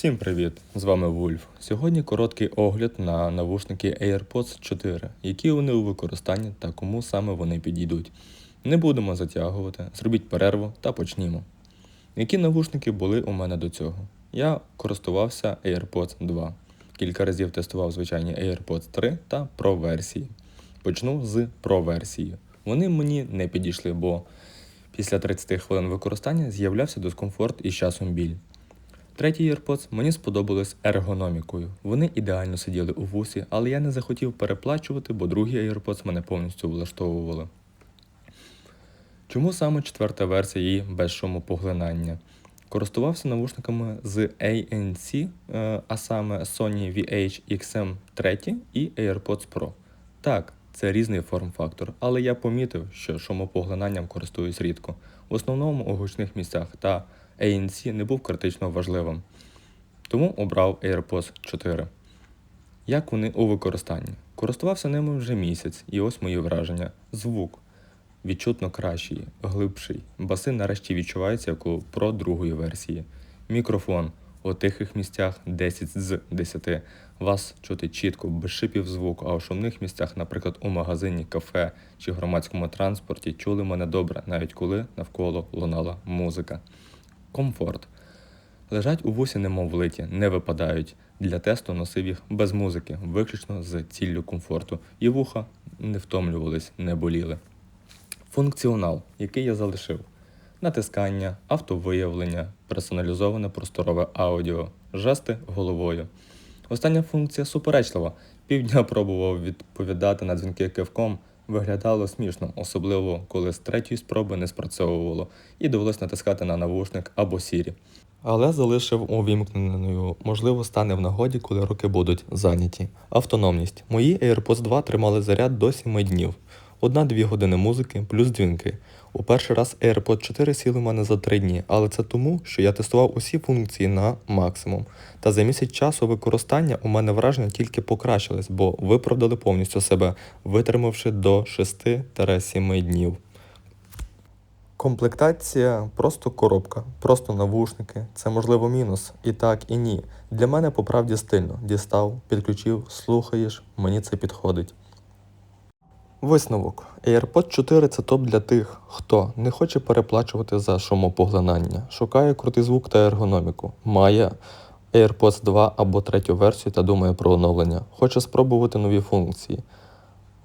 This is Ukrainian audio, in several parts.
Всім привіт! З вами Вульф. Сьогодні короткий огляд на навушники AirPods 4, які вони у використанні та кому саме вони підійдуть. Не будемо затягувати, зробіть перерву та почнімо. Які навушники були у мене до цього? Я користувався AirPods 2. Кілька разів тестував звичайні AirPods 3 та Pro версії. Почну з Pro версії. Вони мені не підійшли, бо після 30 хвилин використання з'являвся дискомфорт і часом біль. Треті AirPods мені сподобались ергономікою. Вони ідеально сиділи у вусі, але я не захотів переплачувати, бо другі AirPods мене повністю влаштовували. Чому саме четверта версія її без шуму поглинання? Користувався навушниками з ANC, е, а саме Sony VH-XM 3 і AirPods Pro. Так, це різний форм-фактор, але я помітив, що шумопоглинанням користуюсь рідко, в основному у гучних місцях, та ANC не був критично важливим. Тому обрав AirPods 4. Як вони у використанні? Користувався ними вже місяць, і ось мої враження. Звук відчутно кращий, глибший. Баси нарешті відчуваються як у Pro другої версії. Мікрофон у тихих місцях 10 з 10. Вас чути чітко, без шипів звуку, а у шумних місцях, наприклад, у магазині, кафе чи громадському транспорті, чули мене добре, навіть коли навколо лунала музика. Комфорт. Лежать у вусі, немов влиті, не випадають. Для тесту носив їх без музики, виключно з ціллю комфорту. І вуха не втомлювались, не боліли. Функціонал, який я залишив: натискання, автовиявлення, персоналізоване просторове аудіо, жести головою. Остання функція суперечлива. Півдня пробував відповідати на дзвінки кивком. Виглядало смішно, особливо коли з третьої спроби не спрацьовувало, і довелось натискати на навушник або сірі. Але залишив увімкненою, можливо, стане в нагоді, коли руки будуть зайняті. Автономність. Мої AirPods 2 тримали заряд до 7 днів. Одна-дві години музики плюс дзвінки. У перший раз AirPods 4 сіли в мене за 3 дні, але це тому, що я тестував усі функції на максимум. Та за місяць часу використання у мене враження тільки покращились, бо виправдали повністю себе, витримавши до 6-7 днів. Комплектація просто коробка, просто навушники. Це можливо мінус. І так, і ні. Для мене по правді стильно. Дістав, підключив, слухаєш, мені це підходить. Висновок. AirPods 4 це топ для тих, хто не хоче переплачувати за шумопоглинання, шукає крутий звук та ергономіку, має AirPods 2 або третю версію та думає про оновлення, хоче спробувати нові функції.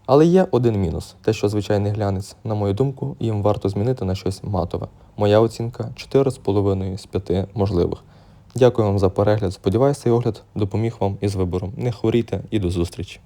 Але є один мінус: те, що звичайний глянець, на мою думку, їм варто змінити на щось матове. Моя оцінка 4,5 з 5 можливих. Дякую вам за перегляд. Сподіваюся, цей огляд допоміг вам із вибором. Не хворійте і до зустрічі!